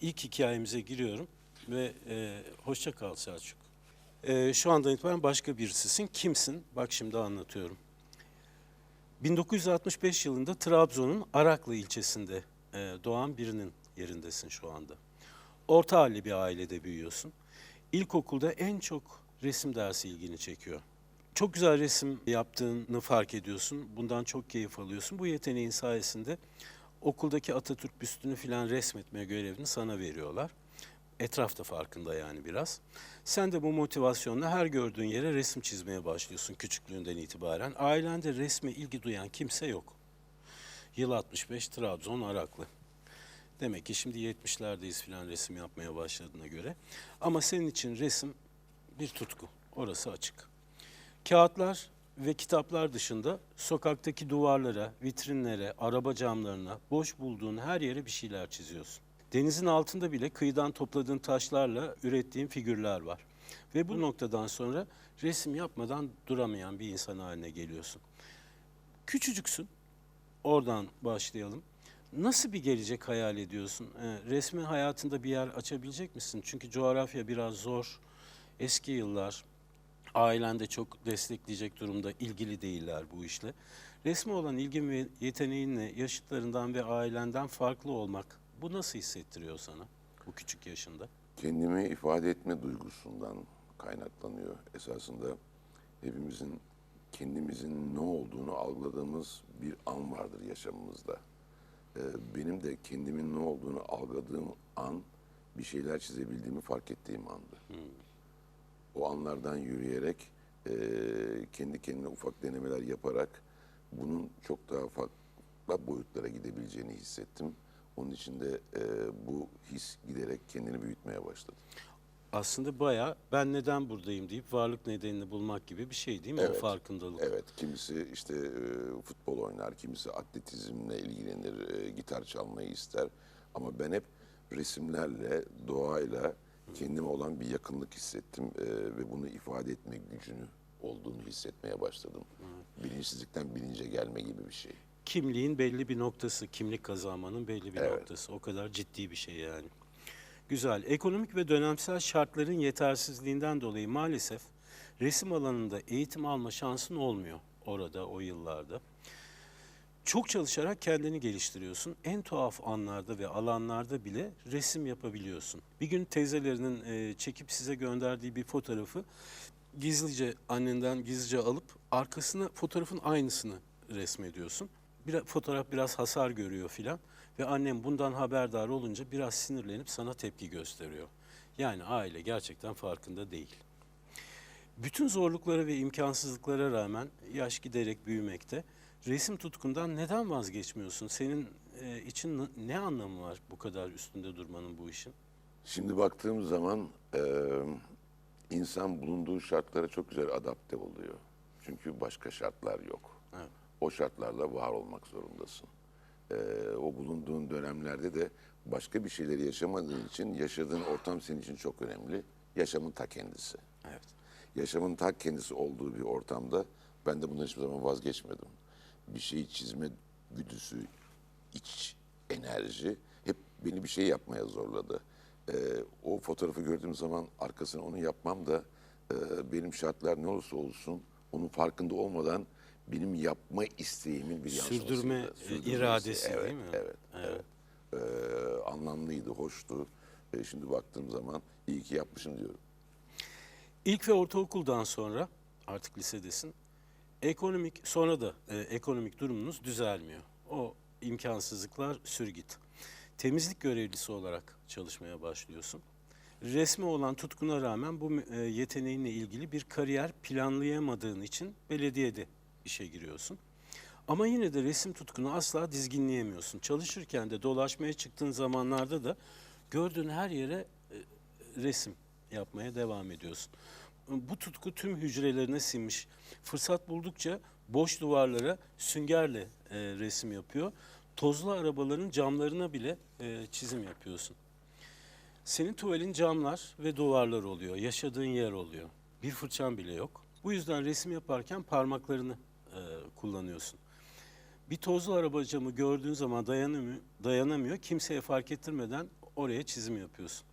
ilk hikayemize giriyorum ve e, hoşça kal Selçuk. E, şu andan itibaren başka birisisin. Kimsin? Bak şimdi anlatıyorum. 1965 yılında Trabzon'un Araklı ilçesinde e, doğan birinin yerindesin şu anda. Orta halli bir ailede büyüyorsun. İlkokulda en çok resim dersi ilgini çekiyor. Çok güzel resim yaptığını fark ediyorsun. Bundan çok keyif alıyorsun. Bu yeteneğin sayesinde okuldaki Atatürk büstünü filan resmetme görevini sana veriyorlar. Etraf da farkında yani biraz. Sen de bu motivasyonla her gördüğün yere resim çizmeye başlıyorsun küçüklüğünden itibaren. Ailende resme ilgi duyan kimse yok. Yıl 65 Trabzon Araklı. Demek ki şimdi 70'lerdeyiz filan resim yapmaya başladığına göre. Ama senin için resim bir tutku. Orası açık. Kağıtlar ve kitaplar dışında sokaktaki duvarlara, vitrinlere, araba camlarına, boş bulduğun her yere bir şeyler çiziyorsun. Denizin altında bile kıyıdan topladığın taşlarla ürettiğin figürler var. Ve bu noktadan sonra resim yapmadan duramayan bir insan haline geliyorsun. Küçücüksün. Oradan başlayalım. Nasıl bir gelecek hayal ediyorsun? Ee, resmi hayatında bir yer açabilecek misin? Çünkü coğrafya biraz zor. Eski yıllar, ailen de çok destekleyecek durumda, ilgili değiller bu işle. Resme olan ilgin ve yeteneğinle yaşıtlarından ve ailenden farklı olmak, bu nasıl hissettiriyor sana bu küçük yaşında? kendimi ifade etme duygusundan kaynaklanıyor. Esasında hepimizin kendimizin ne olduğunu algıladığımız bir an vardır yaşamımızda. Ee, benim de kendimin ne olduğunu algıladığım an bir şeyler çizebildiğimi fark ettiğim andı. O anlardan yürüyerek e, kendi kendine ufak denemeler yaparak bunun çok daha farklı boyutlara gidebileceğini hissettim. Onun için de e, bu his giderek kendini büyütmeye başladı. Aslında bayağı ben neden buradayım deyip varlık nedenini bulmak gibi bir şey değil mi o Evet, farkındalık? Evet, kimisi işte e, futbol oynar, kimisi atletizmle ilgilenir, e, gitar çalmayı ister. Ama ben hep resimlerle, doğayla kendime olan bir yakınlık hissettim e, ve bunu ifade etme gücünü olduğunu hissetmeye başladım. Bilinçsizlikten bilince gelme gibi bir şey. Kimliğin belli bir noktası, kimlik kazanmanın belli bir Evet. noktası. O kadar ciddi bir şey yani. Güzel. Ekonomik ve dönemsel şartların yetersizliğinden dolayı maalesef resim alanında eğitim alma şansın olmuyor orada o yıllarda. Çok çalışarak kendini geliştiriyorsun. En tuhaf anlarda ve alanlarda bile resim yapabiliyorsun. Bir gün teyzelerinin e, çekip size gönderdiği bir fotoğrafı gizlice annenden gizlice alıp arkasına fotoğrafın aynısını resmediyorsun. Bir, fotoğraf biraz hasar görüyor filan ve annem bundan haberdar olunca biraz sinirlenip sana tepki gösteriyor. Yani aile gerçekten farkında değil. Bütün zorluklara ve imkansızlıklara rağmen yaş giderek büyümekte. Resim tutkundan neden vazgeçmiyorsun? Senin e, için ne anlamı var bu kadar üstünde durmanın bu işin? Şimdi baktığım zaman e, insan bulunduğu şartlara çok güzel adapte oluyor. Çünkü başka şartlar yok. Evet. O şartlarla var olmak zorundasın. E, o bulunduğun dönemlerde de başka bir şeyleri yaşamadığın için yaşadığın ortam senin için çok önemli. Yaşamın ta kendisi. Evet. Yaşamın ta kendisi olduğu bir ortamda ben de bundan hiçbir zaman vazgeçmedim. Bir şeyi çizme güdüsü, iç enerji hep beni bir şey yapmaya zorladı. Ee, o fotoğrafı gördüğüm zaman arkasına onu yapmam da e, benim şartlar ne olursa olsun onun farkında olmadan benim yapma isteğimin bir yansımasıydı. Sürdürme, e, iradesi evet, değil mi? Evet, evet. Ee, anlamlıydı, hoştu. Ee, şimdi baktığım zaman iyi ki yapmışım diyorum. İlk ve ortaokuldan sonra artık lisedesin. Ekonomik sonra da e, ekonomik durumunuz düzelmiyor. O imkansızlıklar sürgit. Temizlik görevlisi olarak çalışmaya başlıyorsun. Resme olan tutkuna rağmen bu e, yeteneğinle ilgili bir kariyer planlayamadığın için belediyede işe giriyorsun. Ama yine de resim tutkunu asla dizginleyemiyorsun. Çalışırken de dolaşmaya çıktığın zamanlarda da gördüğün her yere e, resim yapmaya devam ediyorsun. Bu tutku tüm hücrelerine sinmiş. Fırsat buldukça boş duvarlara süngerle e, resim yapıyor. Tozlu arabaların camlarına bile e, çizim yapıyorsun. Senin tuvalin camlar ve duvarlar oluyor. Yaşadığın yer oluyor. Bir fırçan bile yok. Bu yüzden resim yaparken parmaklarını e, kullanıyorsun. Bir tozlu araba camı gördüğün zaman dayanamıyor. Kimseye fark ettirmeden oraya çizim yapıyorsun.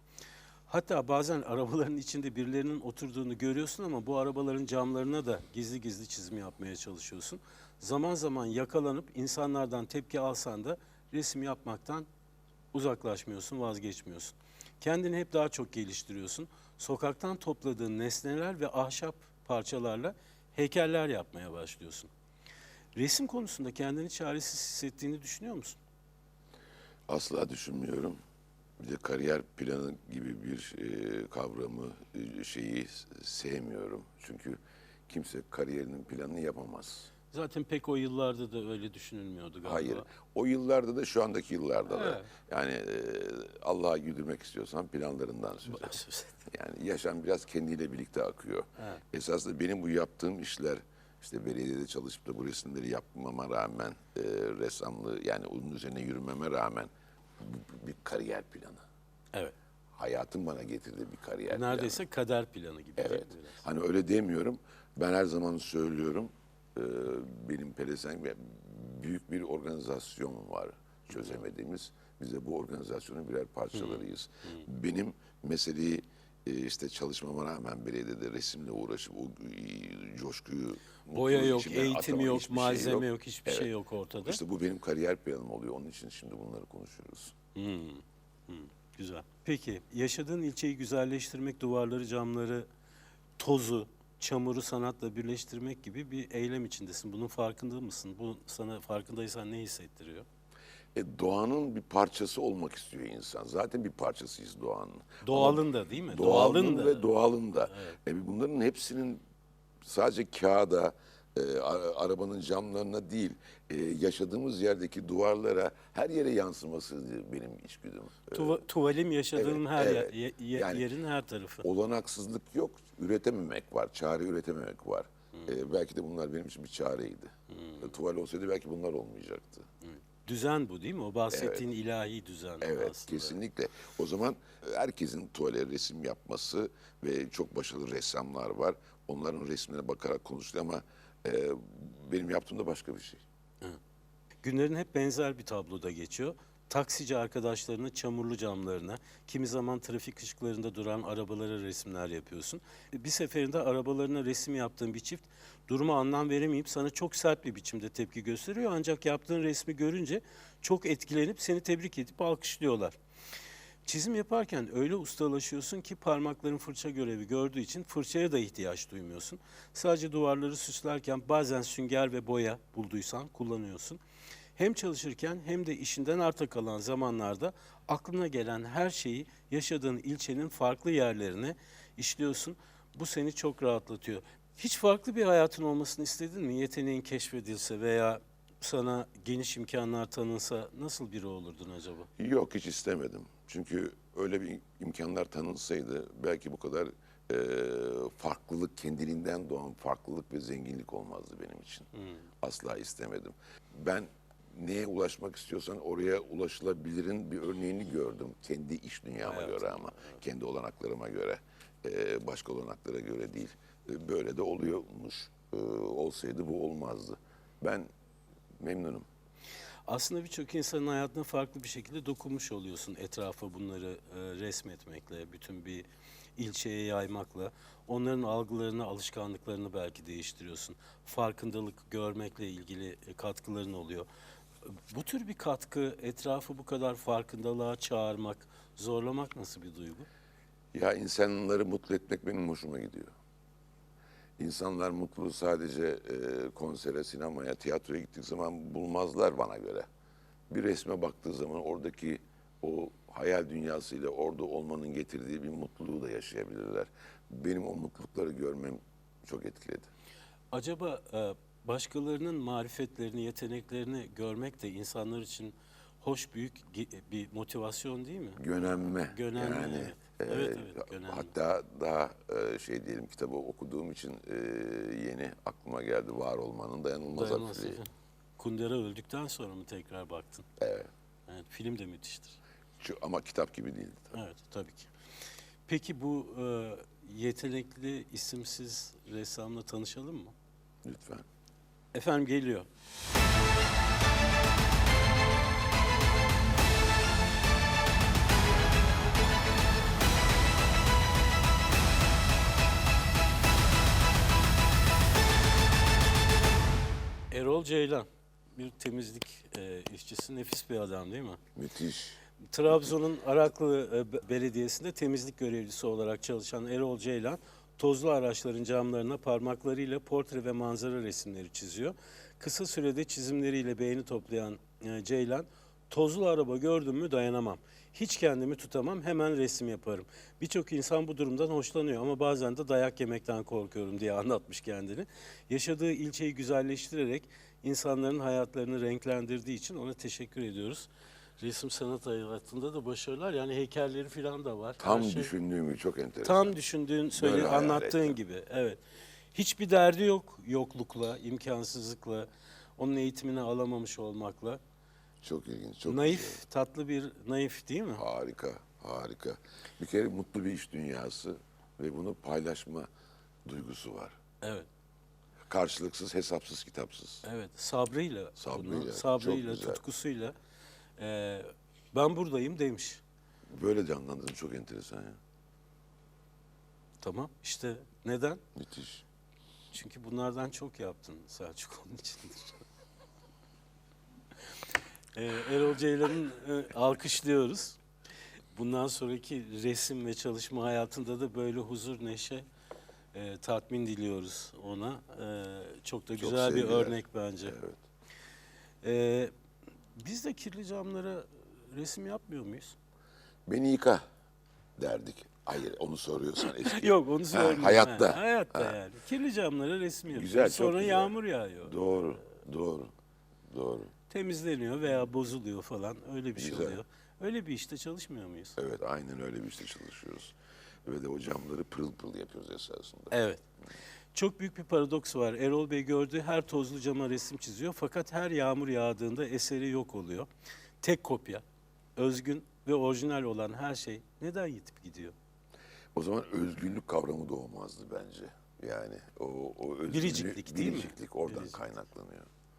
Hatta bazen arabaların içinde birilerinin oturduğunu görüyorsun ama bu arabaların camlarına da gizli gizli çizim yapmaya çalışıyorsun. Zaman zaman yakalanıp insanlardan tepki alsan da resim yapmaktan uzaklaşmıyorsun, vazgeçmiyorsun. Kendini hep daha çok geliştiriyorsun. Sokaktan topladığın nesneler ve ahşap parçalarla heykeller yapmaya başlıyorsun. Resim konusunda kendini çaresiz hissettiğini düşünüyor musun? Asla düşünmüyorum. Bir de kariyer planı gibi bir e, kavramı, e, şeyi sevmiyorum. Çünkü kimse kariyerinin planını yapamaz. Zaten pek o yıllarda da öyle düşünülmüyordu galiba. Hayır. O yıllarda da şu andaki yıllarda da. Evet. Yani e, Allah'a güldürmek istiyorsan planlarından söz et. Yani yaşam biraz kendiyle birlikte akıyor. Evet. Esasında benim bu yaptığım işler işte belediyede çalışıp da bu resimleri yapmama rağmen e, ressamlığı yani onun üzerine yürümeme rağmen bir kariyer planı. Evet. Hayatın bana getirdiği bir kariyer planı. Neredeyse kader planı gibi. Evet. biraz? Hani öyle demiyorum. Ben her zaman söylüyorum. e, benim Pelesenk ve büyük bir organizasyon var çözemediğimiz. Biz de bu organizasyonun birer parçalarıyız. Benim meseleyi işte çalışmama rağmen belediyede resimle uğraşıp o e, coşkuyu Boya yok, eğitim atama yok, hiçbir şey malzeme yok, hiçbir şey yok ortada. İşte bu benim kariyer planım oluyor. Onun için şimdi bunları konuşuyoruz. Güzel. Peki yaşadığın ilçeyi güzelleştirmek, duvarları, camları, tozu, çamuru sanatla birleştirmek gibi bir eylem içindesin. Bunun farkında mısın? Bu sana farkındaysan ne hissettiriyor? E, doğanın bir parçası olmak istiyor insan. Zaten bir parçasıyız doğanın. Doğalın da değil mi? Doğalın da. ve doğalın da. E, bunların hepsinin sadece kağıda, e, arabanın camlarına değil, e, yaşadığımız yerdeki duvarlara, her yere yansıması benim içgüdüm. E, Tuva- tuvalim yaşadığın Evet, her yer- evet. ye- ye- Yani- yerin her tarafı. olanaksızlık yok, üretememek var, çare üretememek var. E, belki de bunlar benim için bir çareydi. E, tuval olsaydı belki bunlar olmayacaktı. Düzen bu değil mi? O bahsettiğin ilahi düzen Evet aslında. kesinlikle. O zaman herkesin tuvale resim yapması ve çok başarılı ressamlar var. Onların resmine bakarak konuşuluyor ama e, benim yaptığım da başka bir şey. Günlerin hep benzer bir tabloda geçiyor. Taksici arkadaşlarının çamurlu camlarına, kimi zaman trafik ışıklarında duran arabalara resimler yapıyorsun. Bir seferinde arabalarına resim yaptığın bir çift duruma anlam veremeyip sana çok sert bir biçimde tepki gösteriyor. Ancak yaptığın resmi görünce çok etkilenip seni tebrik edip alkışlıyorlar. Çizim yaparken öyle ustalaşıyorsun ki parmakların fırça görevi gördüğü için fırçaya da ihtiyaç duymuyorsun. Sadece duvarları süslerken bazen sünger ve boya bulduysan kullanıyorsun. Hem çalışırken hem de işinden arta kalan zamanlarda aklına gelen her şeyi yaşadığın ilçenin farklı yerlerine işliyorsun. Bu seni çok rahatlatıyor. Hiç farklı bir hayatın olmasını istedin mi? Yeteneğin keşfedilse veya sana geniş imkanlar tanınsa nasıl biri olurdun acaba? Yok hiç istemedim. Çünkü öyle bir imkanlar tanınsaydı belki bu kadar e, farklılık kendiliğinden doğan farklılık ve zenginlik olmazdı benim için. Asla istemedim. Ben neye ulaşmak istiyorsan oraya ulaşılabilirin bir örneğini gördüm. Kendi iş dünyama göre ama kendi olanaklarıma göre. E, başka olanaklara göre değil. E, böyle de oluyormuş. E, olsaydı bu olmazdı. Ben memnunum. Aslında birçok insanın hayatına farklı bir şekilde dokunmuş oluyorsun etrafa bunları e, resmetmekle, bütün bir ilçeye yaymakla. Onların algılarını, alışkanlıklarını belki değiştiriyorsun. Farkındalık görmekle ilgili e, katkıların oluyor. Bu tür bir katkı, etrafı bu kadar farkındalığa çağırmak, zorlamak nasıl bir duygu? Ya insanları mutlu etmek benim hoşuma gidiyor. İnsanlar mutluluğu sadece e, konsere, sinemaya, tiyatroya gittiği zaman bulmazlar bana göre. Bir resme baktığı zaman oradaki o hayal dünyasıyla orada olmanın getirdiği bir mutluluğu da yaşayabilirler. Benim o mutlulukları görmem çok etkiledi. Acaba e, başkalarının marifetlerini, yeteneklerini görmek de insanlar için hoş büyük bir motivasyon değil mi? Gönenme. Gönenme, yani, evet. e, Evet, evet, gönenme. Hatta daha e, şey diyelim kitabı okuduğum için e, yeni aklıma geldi var olmanın dayanılmaz, hafifliği. Kundera öldükten sonra mı tekrar baktın? Evet. Evet, film de müthiştir. Şu- Ama kitap gibi değildi. Evet, tabii ki. Peki bu e, yetenekli isimsiz ressamla tanışalım mı? Lütfen. Efendim geliyor. Erol Ceylan bir temizlik e, işçisi nefis bir adam değil mi? Müthiş. Trabzon'un Araklı e, Belediyesi'nde temizlik görevlisi olarak çalışan Erol Ceylan tozlu araçların camlarına parmaklarıyla portre ve manzara resimleri çiziyor. Kısa sürede çizimleriyle beğeni toplayan e, Ceylan, tozlu araba gördüm mü dayanamam. Hiç kendimi tutamam, hemen resim yaparım. Birçok insan bu durumdan hoşlanıyor ama bazen de dayak yemekten korkuyorum diye anlatmış kendini. Yaşadığı ilçeyi güzelleştirerek insanların hayatlarını renklendirdiği için ona teşekkür ediyoruz. Resim sanat hayatında da başarılar. Yani heykelleri falan da var. Tam Her şey- düşündüğümü çok enteresan. Tam düşündüğün, söyle anlattığın ettim. gibi. Evet. Hiçbir derdi yok yoklukla, imkansızlıkla, onun eğitimini alamamış olmakla. Çok ilginç, çok naif, güzel. tatlı bir naif değil mi? Harika, harika. Bir kere mutlu bir iş dünyası ve bunu paylaşma duygusu var. Evet. Karşılıksız, hesapsız, kitapsız. Evet. Sabrıyla, Sabrıyla, bunu, sabrıyla, tutkusuyla e, ben buradayım demiş. Böyle canlandırın çok enteresan ya. Tamam. İşte neden? Müthiş. Çünkü bunlardan çok yaptın Selçuk onun içindir. ee, Erol Ceylan'ın e, alkışlıyoruz. Bundan sonraki resim ve çalışma hayatında da böyle huzur, neşe, e, tatmin diliyoruz ona. E, çok da Çok güzel bir sevgiler. örnek bence. Evet. E, biz de kirli camlara resim yapmıyor muyuz? Beni yıka derdik. Hayır onu soruyorsan eski. Yok onu söylemiyorum. hayatta. Ha, hayatta Ha. yani. Kirli camlara resim yapıyoruz. Güzel, Sonra güzel. yağmur yağıyor. Doğru, doğru, doğru. temizleniyor veya bozuluyor falan öyle bir şey Güzel. oluyor. Öyle bir işte çalışmıyor muyuz? Evet aynen öyle bir işte çalışıyoruz. Ve de o camları pırıl pırıl yapıyoruz esasında. Evet. Çok büyük bir paradoks var. Erol Bey gördüğü her tozlu cama resim çiziyor fakat her yağmur yağdığında eseri yok oluyor. Tek kopya, özgün ve orijinal olan her şey neden yitip gidiyor? O zaman özgürlük kavramı doğmazdı bence. Yani o, o özgürlük, Biriciklik değil mi? biriciklik oradan Biriciklik. kaynaklanıyor.